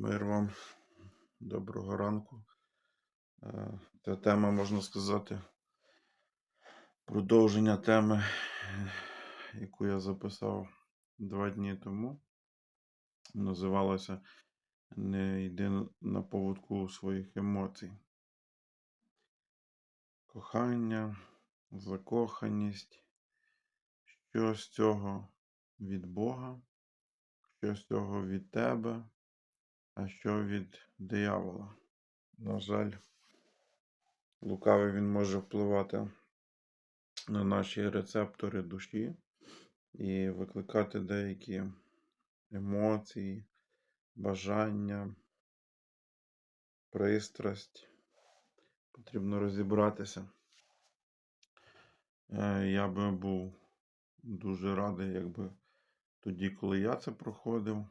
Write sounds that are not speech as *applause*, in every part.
Мир вам, доброго ранку. Е, Ця тема, можна сказати, продовження теми, яку я записав два дні тому. Називалася Не йди на поводку своїх емоцій. Кохання, закоханість. Що з цього від Бога, що з цього від тебе, а що від диявола. На жаль, лукавий він може впливати на наші рецептори душі і викликати деякі емоції, бажання, пристрасть. Потрібно розібратися. Е, Я би був дуже радий, якби тоді, коли я це проходив,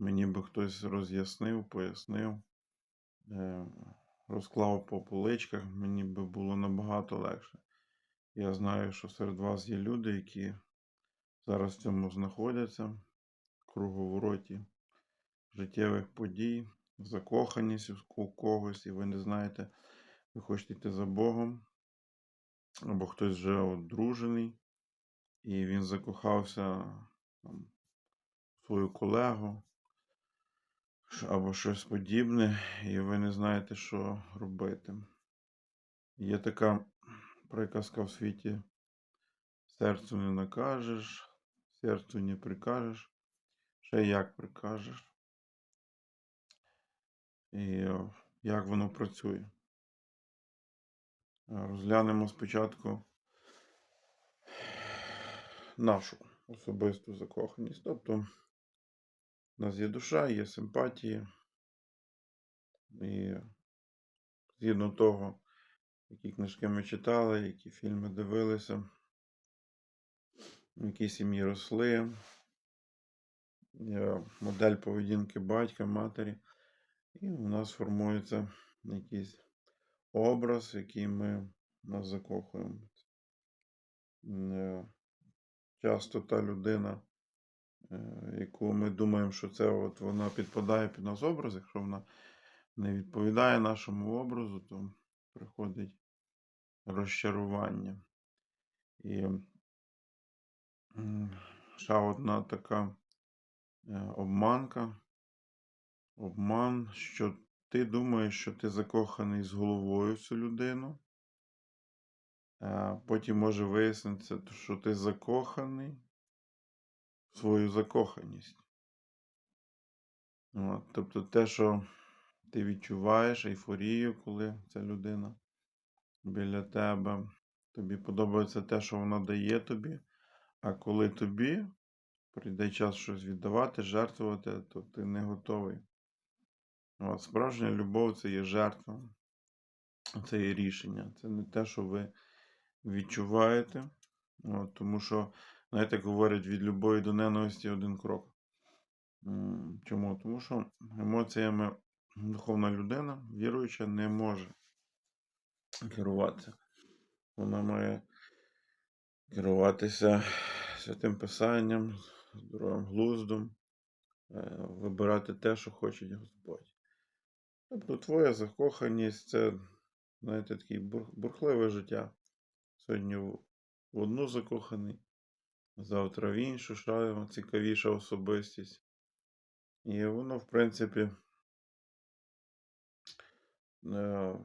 мені би хтось роз'яснив, пояснив, е, розклав по поличках, мені би було набагато легше. Я знаю, що серед вас є люди, які зараз в цьому знаходяться, в круговороті життєвих подій, закоханість у когось, і ви не знаєте, ви хочете йти за Богом, або хтось вже одружений, і він закохався там, в свою колегу, або щось подібне, і ви не знаєте, що робити. Є така приказка в світі: серцю не накажеш, серцю не прикажеш, ще як прикажеш. І як воно працює. Розглянемо спочатку нашу особисту закоханість. Тобто, у нас є душа, є симпатії. І згідно того, які книжки ми читали, які фільми дивилися, в якій сім'ї росли, модель поведінки батька, матері, і у нас формується якийсь образ, який ми нас закохуємо. Е, Часто та людина, яку ми думаємо, що це от вона підпадає під наш образ, якщо вона не відповідає нашому образу, то приходить розчарування. І ще одна така е, обманка. Обман, що ти думаєш, що ти закоханий з головою цю людину. Потім може вияснитися, що ти закоханий свою закоханість. От, тобто те, що ти відчуваєш ейфорію, коли ця людина біля тебе. Тобі подобається те, що вона дає тобі. А коли тобі прийде час щось віддавати, жертвувати, то ти не готовий. От, справжня любов це є жертва, це є рішення. Це не те, що ви відчуваєте. От, тому що, знаєте, говорять, від любові до ненависті один крок. Чому? Тому що емоціями духовна людина, віруюча, не може керуватися. Вона має керуватися святим писанням, здоровим глуздом, е, вибирати те, що хоче Господь. Тобто твоя закоханість це, знаєте, таке бурхливе життя. Сьогодні в одну закоханий, завтра в іншу, ще цікавіша особистість. І воно, в принципі, е,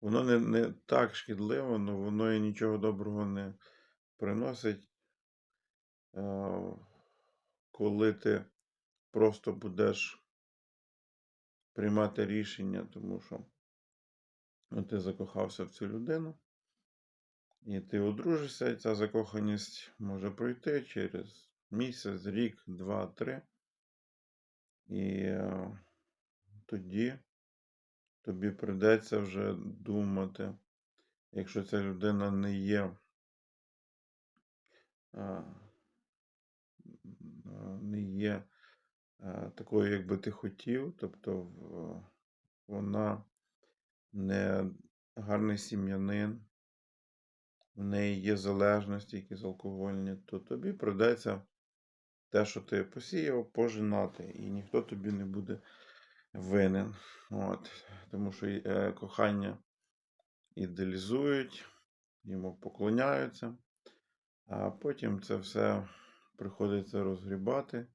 воно не, не так шкідливо, але воно і нічого доброго не приносить, е, коли ти просто будеш приймати рішення, тому що ну, ти закохався в цю людину, і ти одружишся, і ця закоханість може пройти через місяць, рік, два, три. І е, тоді тобі прийдеться вже думати, якщо ця людина не є, а, не є такою, як би ти хотів, тобто вона не гарний сім'янин, в неї є залежності, якісь алкогольні, то тобі прийдеться те, що ти посіяв, пожинати, і ніхто тобі не буде винен. От. Тому що е, кохання ідеалізують, йому поклоняються, а потім це все приходиться розгрібати.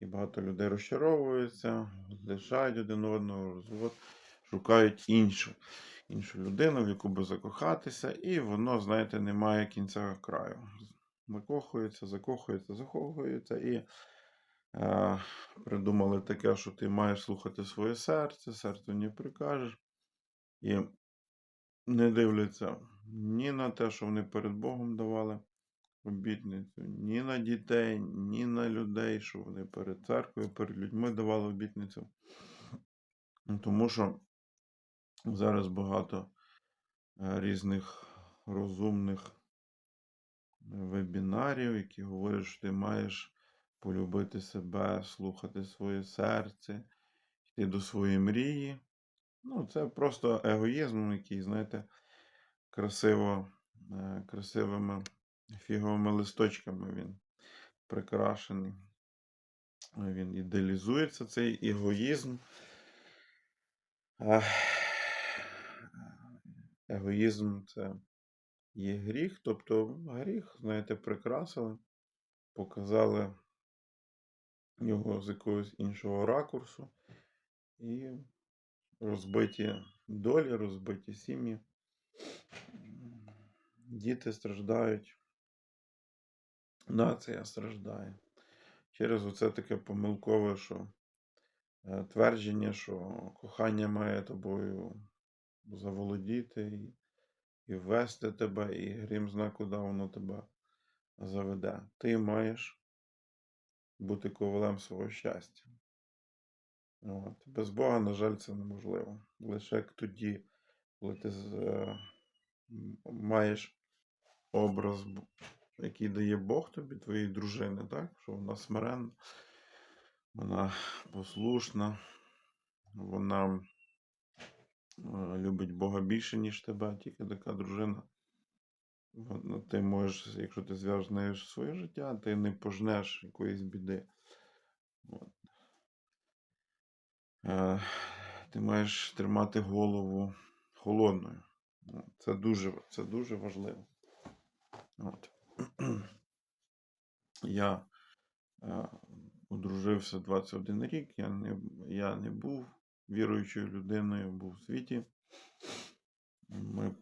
І багато людей розчаровуються, лишають один одного, розвод, шукають іншу, іншу людину, в яку би закохатися, і воно, знаєте, не має кінця краю. Закохується, закохується, закохується, і е, придумали таке, що ти маєш слухати своє серце, серцю не прикажеш. І не дивляться ні на те, що вони перед Богом давали обітницю, ні на дітей, ні на людей, що вони перед церквою, перед людьми давали обітницю. Тому що зараз багато е, різних розумних вебінарів, які говорять, що ти маєш полюбити себе, слухати своє серце, йти до своєї мрії. Ну, це просто егоїзм, який, знаєте, красиво, е, красивими фіговими листочками він прикрашений. Він ідеалізується, цей егоїзм. Ех, Егоїзм це є гріх, тобто гріх, знаєте, прикрасили, показали його з якогось іншого ракурсу. І розбиті долі, розбиті сім'ї. Діти страждають, нація страждає. Через оце таке помилкове, що е, твердження, що кохання має тобою заволодіти і, ввести тебе, і грім зна, куди воно тебе заведе. Ти маєш бути ковалем свого щастя. От. Без Бога, на жаль, це неможливо. Лише як тоді, коли ти е, маєш образ, який дає Бог тобі, твоєї дружини, так? що вона смиренна, вона послушна, вона любить Бога більше, ніж тебе, тільки така дружина. Ти можеш, якщо ти зв'яжеш своє життя, ти не пожнеш якоїсь біди. От. Е, ти маєш тримати голову холодною. Це дуже, це дуже важливо. От. *clears throat* Я е, одружився 21 рік, я не, я не був віруючою людиною, був в світі. Ми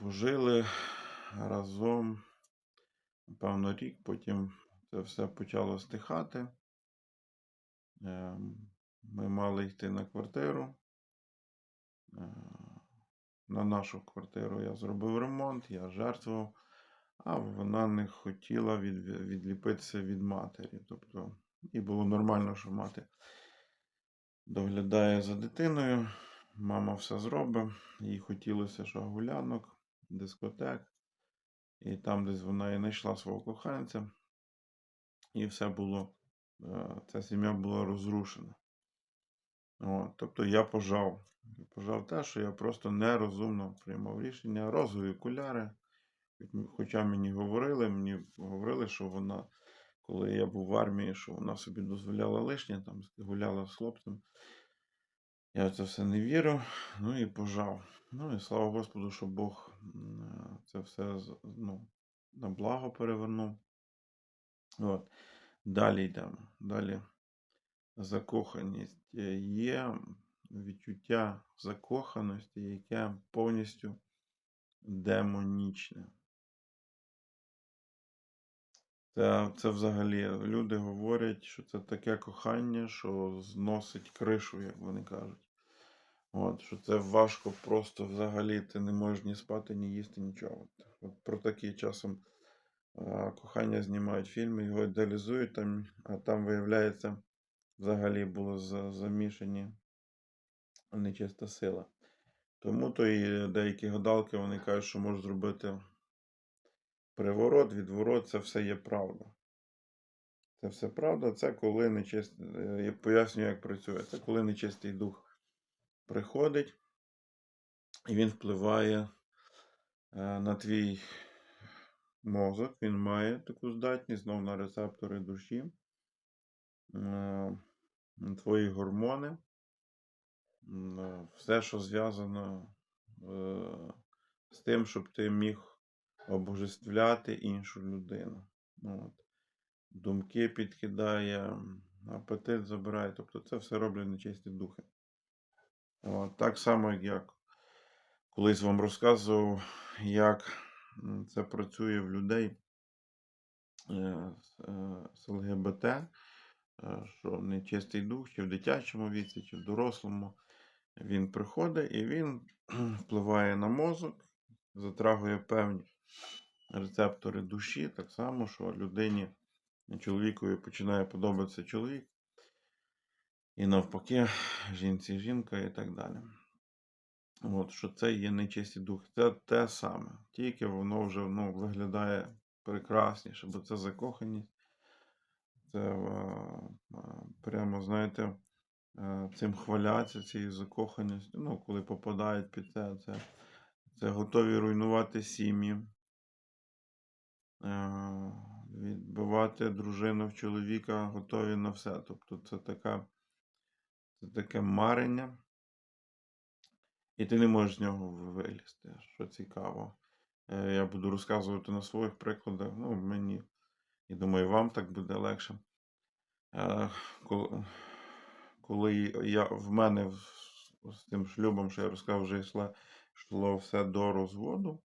пожили разом, певно, рік, потім це все почало стихати. Е, Ми мали йти на квартиру. Е, На нашу квартиру я зробив ремонт, я жертвував, а вона не хотіла від, відліпитися від матері. Тобто, і було нормально, що мати доглядає за дитиною, мама все зробить. Їй хотілося, що гулянок, дискотек. І там десь вона і знайшла свого коханця. І все було, е, ця сім'я була розрушена. От, тобто я пожав. Пожав те, що я просто нерозумно приймав рішення. Розові окуляри. Хоча мені говорили, мені говорили, що вона, коли я був в армії, що вона собі дозволяла лишнє, там гуляла з хлопцем. Я в це все не вірю, ну і пожав. Ну і слава Господу, що Бог е, це все ну, на благо перевернув. От. Далі йдемо. Далі закоханість. Е, Є відчуття закоханості, яке повністю демонічне. Це, це взагалі люди говорять, що це таке кохання, що зносить кришу, як вони кажуть. От, що це важко просто взагалі, ти не можеш ні спати, ні їсти, нічого. От, про такі часом кохання знімають фільми, його ідеалізують, там, а там, виявляється, взагалі було замішані нечиста сила. Тому то і деякі гадалки вони кажуть, що можуть зробити приворот, відворот, це все є правда. Це все правда, це коли нечистий, я пояснюю, як працює. Це коли нечистий дух приходить, і він впливає е, на твій мозок, він має таку здатність знов на рецептори душі. Е, Твої гормони, е, все, що зв'язано е, з тим, щоб ти міг обожествляти іншу людину. Ну, от. Думки підкидає, апетит забирає. Тобто це все роблять нечисті духи. От. Так само, як колись вам розказував, як це працює в людей е, з е, ЛГБТ, е, що нечистий дух, чи в дитячому віці, чи в дорослому. Він приходить і він впливає на мозок, затрагує певні рецептори душі, так само, що людині, чоловікові починає подобатися чоловік, і навпаки, жінці жінка і так далі. От, що це є нечисті духи. Це те саме. Тільки воно вже ну, виглядає прекрасніше, бо це закоханість. Це е, е, прямо, знаєте, е, цим хваляться, цією закоханістю. Ну, коли попадають під це, це, це готові руйнувати сім'ї, відбивати дружину в чоловіка, готові на все. Тобто це така, це таке марення. І ти не можеш з нього вилізти, що цікаво. Е, Я буду розказувати на своїх прикладах. Ну, мені, і думаю, вам так буде легше. Е, Коли, я, в мене з тим шлюбом, що я розказав, вже йшло, йшло все до розводу.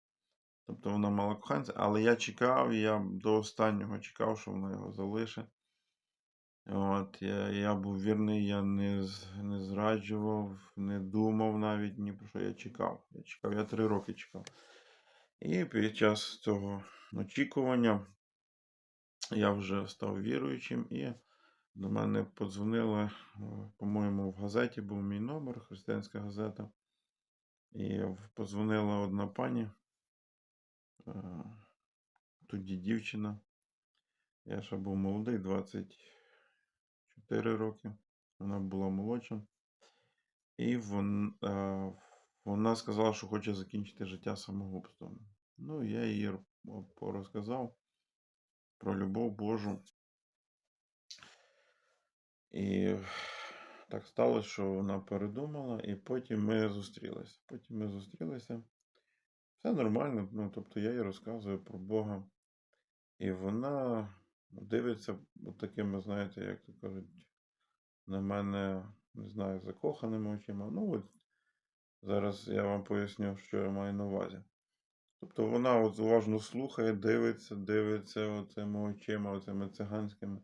Тобто вона мала коханця, але я чекав, я до останнього чекав, що вона його залишить. От, я, я був вірний, я не, не зраджував, не думав навіть ні про що я чекав. Я чекав, я три роки чекав. І під час цього очікування я вже став віруючим, і до мене подзвонили, е, по-моєму, в газеті був мій номер, християнська газета. І подзвонила одна пані, тоді дівчина. Я ще був молодий, 24 роки. Вона була молодша. І вон, е, вона сказала, що хоче закінчити життя самогубством. Ну, я їй р- порозказав про любов Божу. І так сталося, що вона передумала, і потім ми зустрілися. Потім ми зустрілися. Все нормально. Ну, тобто я їй розказую про Бога. І вона дивиться такими, знаєте, як то кажуть, на мене, не знаю, закоханими очима. Ну, от зараз я вам поясню, що я маю на увазі. Тобто вона от уважно слухає, дивиться, дивиться оцими очима, оцими циганськими.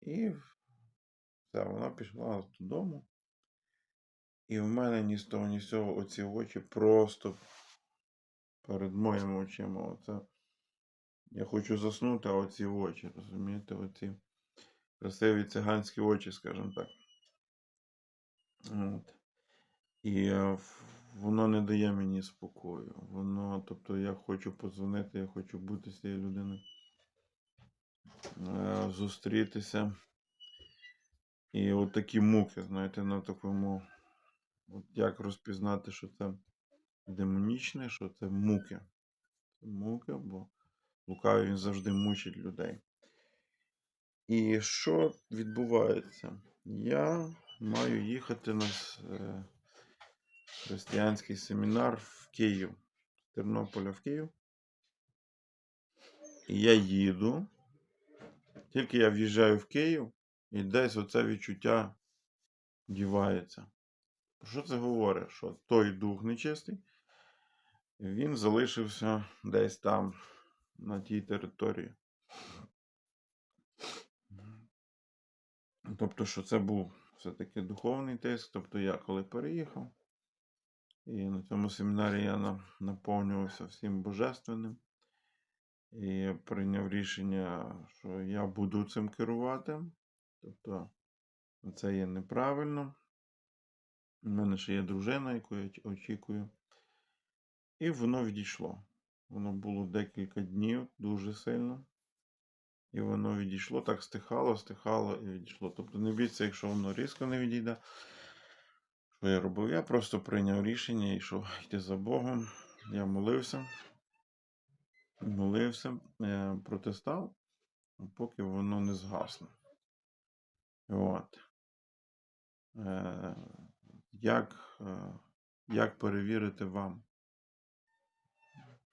І все, вона пішла додому. І в мене ні з того, ні з цього оці очі просто перед моїми очима. Оце. Я хочу заснути, а оці очі, розумієте, оці красиві циганські очі, скажімо так. От. І е, воно не дає мені спокою. Воно, тобто, я хочу подзвонити, я хочу бути з цією людиною, е, зустрітися. І от такі муки, знаєте, на такому. От як розпізнати, що це демонічне, що це муки. Це муки, бо лукавий він завжди мучить людей. І що відбувається? Я маю їхати на е, християнський семінар в Київ, з Тернополя в Київ. І я їду. Тільки я в'їжджаю в Київ, і десь оце відчуття дівається. Про що це говорить? Що той дух нечистий, він залишився десь там, на тій території. Тобто, що це був все-таки духовний тиск. Тобто я коли переїхав, і на цьому семінарі я наповнювався всім божественним. І прийняв рішення, що я буду цим керувати. Тобто, це є неправильно. У мене ще є дружина, яку я очікую. І воно відійшло. Воно було декілька днів дуже сильно. І воно відійшло, так стихало, стихало і відійшло. Тобто не біться, якщо воно різко не відійде. Що я робив? Я просто прийняв рішення і йшов *laughs* йти за Богом. Я молився. молився, е, протистав, поки воно не згасло. От. Е, Як, е, як перевірити вам?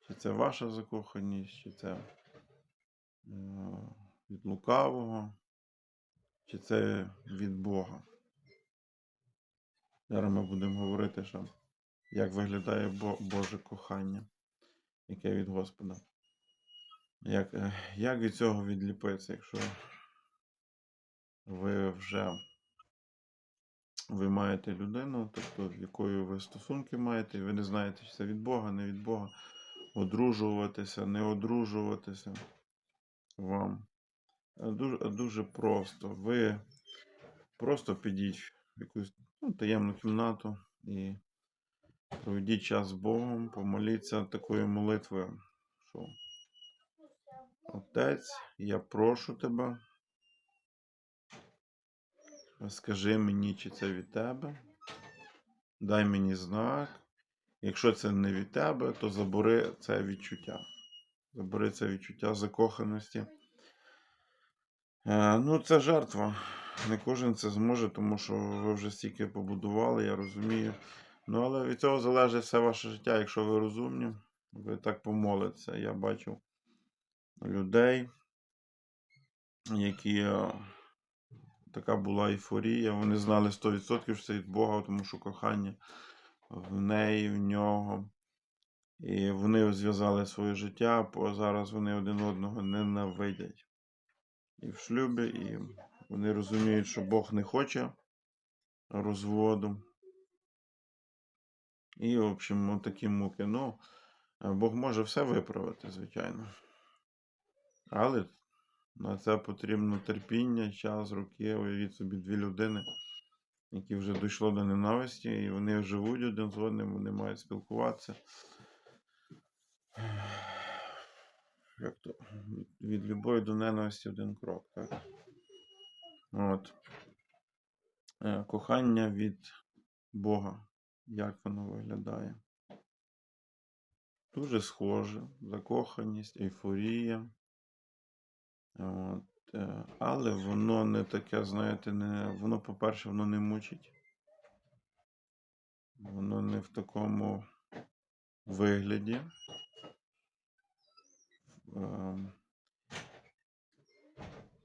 Чи це ваша закоханість, чи це е, від лукавого, чи це від Бога? Зараз ми будемо говорити, що як виглядає Боже кохання, яке від Господа. Як, е, як від цього відліпитися, якщо ви вже ви маєте людину, тобто з якою ви стосунки маєте, і ви не знаєте, чи це від Бога, не від Бога, одружуватися, не одружуватися вам. Е, Дуже, дуже просто. Ви просто підіть в якусь ну, таємну кімнату і проведіть час з Богом, помоліться такою молитвою, що Отець, я прошу тебе, скажи мені, чи це від тебе. Дай мені знак. Якщо це не від тебе, то забери це відчуття. Забери це відчуття закоханості. Е, ну, це жертва. Не кожен це зможе, тому що ви вже стільки побудували, я розумію. Ну, але від цього залежить все ваше життя. Якщо ви розумні, ви так помолитеся. Я бачив людей, які е, така була ейфорія. Вони знали 100%, що це від Бога, тому що кохання в неї, в нього. І вони зв'язали своє життя, бо зараз вони один одного ненавидять. І в шлюбі, і вони розуміють, що Бог не хоче розводу. І, в общем, такі муки. Ну, Бог може все виправити, звичайно. Але на це потрібно терпіння, час, роки. Уявіть собі дві людини, які вже дійшло до ненависті, і вони живуть один з одним, вони мають спілкуватися. Як то? Від любові до ненависті один крок, так? От. Е, Кохання від Бога. Як воно виглядає? Дуже схоже. Закоханість, ейфорія. От. Е, Але воно не таке, знаєте, не, воно, по-перше, воно не мучить. Воно не в такому вигляді. Ем,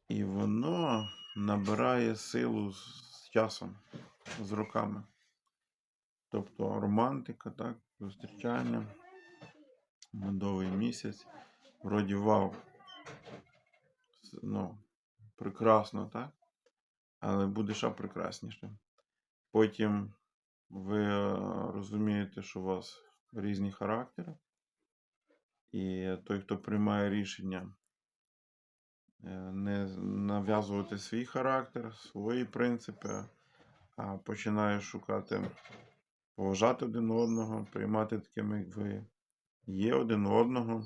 І воно набирає силу з часом, з роками. Тобто романтика, так, зустрічання, медовий місяць. Вроді вау. Ну, прекрасно, так? Але буде ще прекрасніше. Потім ви е, розумієте, що у вас різні характери. І той, хто приймає рішення е, не нав'язувати свій характер, свої принципи, а починає шукати, поважати один одного, приймати такими, як ви є один одного,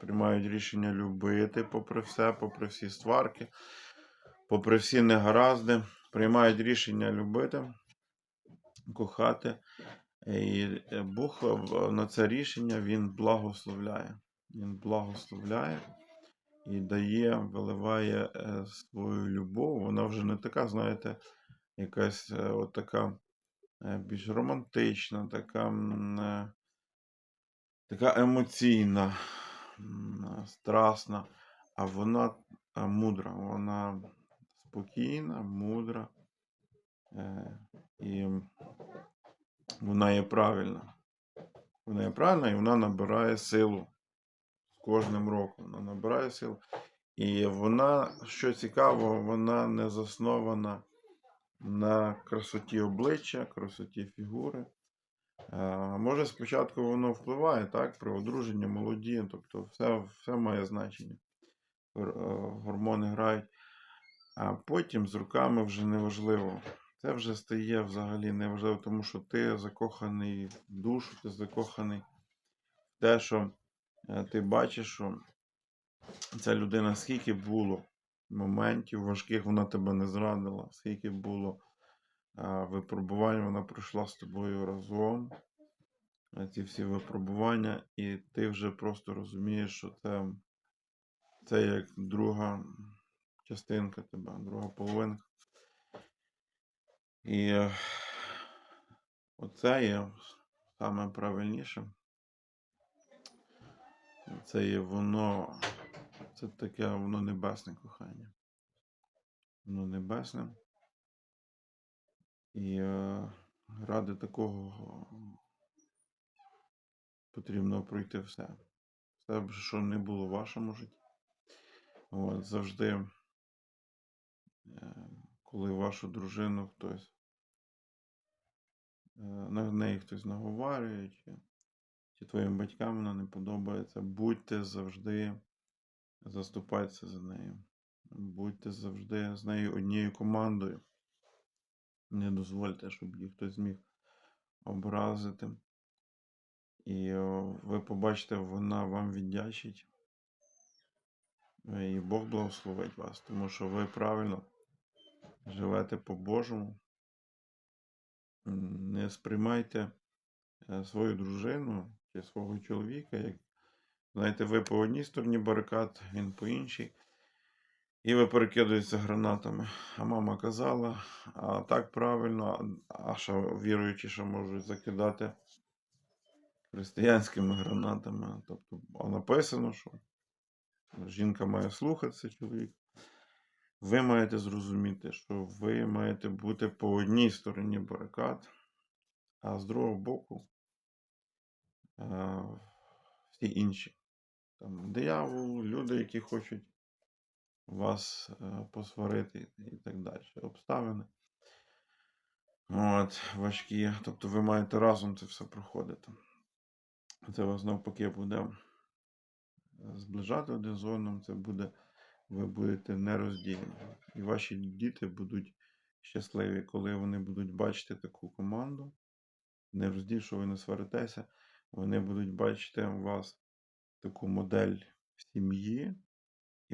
приймають рішення любити попри все, попри всі сварки, попри всі негаразди, приймають рішення любити, кохати. І е, Бог е, на це рішення Він благословляє. Він благословляє і дає, виливає е, свою любов. Вона вже не така, знаєте, якась е, от така е, більш романтична, така, е, така емоційна, страсна, а вона е, мудра, вона спокійна, мудра. е, І вона є правильна. Вона є правильна і вона набирає силу з кожним роком. Вона набирає силу. І вона, що цікаво, вона не заснована на красоті обличчя, красоті фігури. Е, Може, спочатку воно впливає, так, при одруженні молоді, тобто все, все має значення. Е, Гормони грають. А потім з руками вже неважливо. Це вже стає взагалі неважливо, тому що ти закоханий в душу, ти закоханий в те, що е, ти бачиш, що ця людина, скільки було моментів важких, вона тебе не зрадила, скільки було випробувань, вона пройшла з тобою разом. ці всі випробування, і ти вже просто розумієш, що це, це як друга частинка тебе, друга половинка. І е, оце є саме правильніше. Це є воно, це таке воно небесне кохання. Воно небесне. І е, ради такого потрібно пройти все. Все, що не було в вашому житті. От, завжди, коли вашу дружину хтось е, на неї хтось наговарює, чи, чи твоїм батькам вона не подобається, будьте завжди заступайтеся за нею. Будьте завжди з нею однією командою. Не дозвольте, щоб їх хтось зміг образити. І ви побачите, вона вам віддячить. І Бог благословить вас, тому що ви правильно живете по-божому. Не сприймайте е, свою дружину чи свого чоловіка, як знаєте, ви по одній стороні барикад, він по іншій. І ви перекидуєтеся гранатами. А мама казала, а так правильно, а що віруючі, що можуть закидати християнськими гранатами. Тобто, а написано, що жінка має слухатися чоловік. Ви маєте зрозуміти, що ви маєте бути по одній стороні барикад, а з другого боку е, всі інші. Там диявол, люди, які хочуть вас е, посварити і так далі. Обставини. От, важкі. Тобто ви маєте разом це все проходити. Це вас навпаки буде зближати один з одним, це буде, ви будете нероздільні. І ваші діти будуть щасливі, коли вони будуть бачити таку команду. Не розділь, що ви не сваритеся, вони будуть бачити у вас таку модель сім'ї,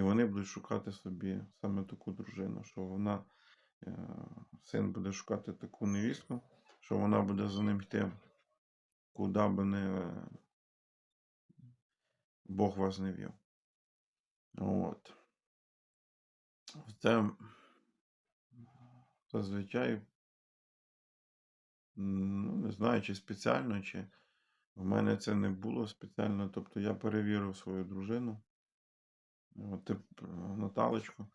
і вони будуть шукати собі саме таку дружину, що вона, е, син буде шукати таку невістку, що вона буде за ним йти, куди би не е, Бог вас не вів. От. Це зазвичай, ну, не знаю, чи спеціально, чи в мене це не було спеціально. Тобто я перевірив свою дружину, от, тип, е, Наталочку,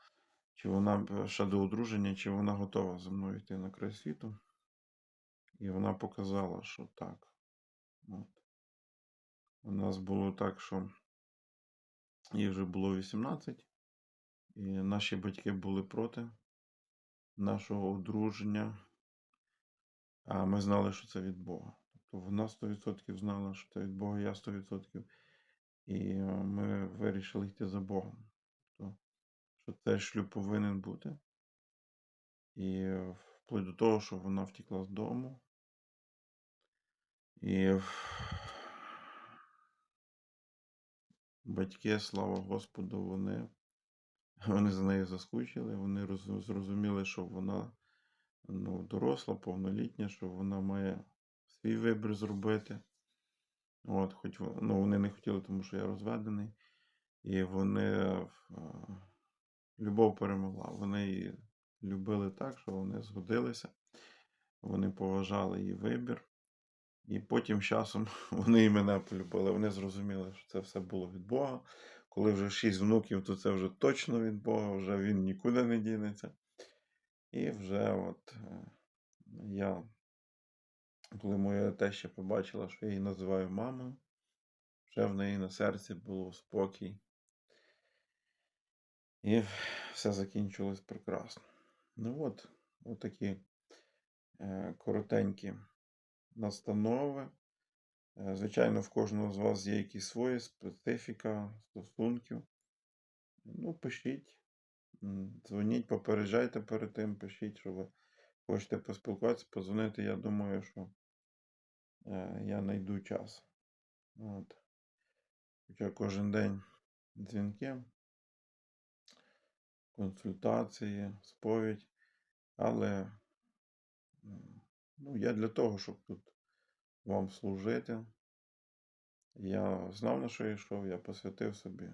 чи вона ще до одруження, чи вона готова зі мною йти на край світу. І вона показала, що так. От. У нас було так, що їй вже було 18, і наші батьки були проти нашого одруження. А ми знали, що це від Бога. Тобто вона 100% знала, що це від Бога, я 100%. І е, ми вирішили йти за Богом. Тобто, що цей шлюб повинен бути. І е, вплоть до того, що вона втекла з дому. І батьки, слава Господу, вони, вони за нею заскучили, вони роз- зрозуміли, що вона ну, доросла, повнолітня, що вона має свій вибір зробити. От, хоч ну, вони не хотіли, тому що я розведений. І вони е, любов перемогла. Вони її любили так, що вони згодилися, вони поважали її вибір. І потім часом *laughs* вони і мене полюбили. Вони зрозуміли, що це все було від Бога. Коли вже шість внуків, то це вже точно від Бога, вже він нікуди не дінеться. І вже от е, я, коли моя теща побачила, що я її називаю мамою, вже в неї на серці було спокій. І все закінчилось прекрасно. Ну от, от такі е, коротенькі настанови. Е, Звичайно, в кожного з вас є якісь свої специфіка стосунків. Ну, пишіть, дзвоніть, попереджайте перед тим, пишіть, що ви хочете поспілкуватися, позвонити. Я думаю, що е, я знайду час. От. Хоча кожен день дзвінки, консультації, сповідь. Але ну, я для того, щоб тут вам служити, Я знав, на що я йшов, я посвятив собі,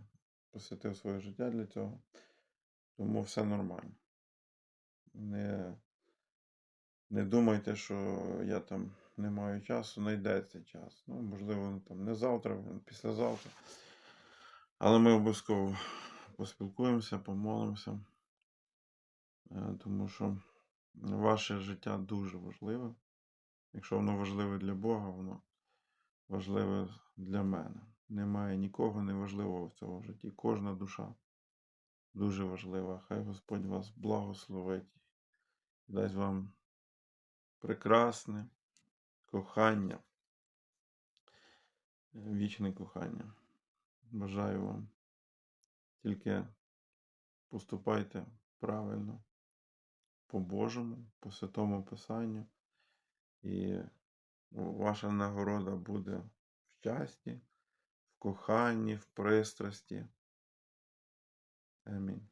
посвятив своє життя для цього. Тому все нормально. Не, не думайте, що я там не маю часу, знайдеться час. Ну, можливо, там не завтра, післязавтра. Але ми обов'язково поспілкуємося, помолимося. Е, Тому що ваше життя дуже важливе. Якщо воно важливе для Бога, воно важливе для мене. Немає нікого неважливого в цьому житті. Кожна душа дуже важлива. Хай Господь вас благословить дасть вам прекрасне кохання, е, вічне кохання. Бажаю вам. Тільки поступайте правильно, по-божому, по святому Писанню, і ваша нагорода буде в щасті, в коханні, в пристрасті. Амінь.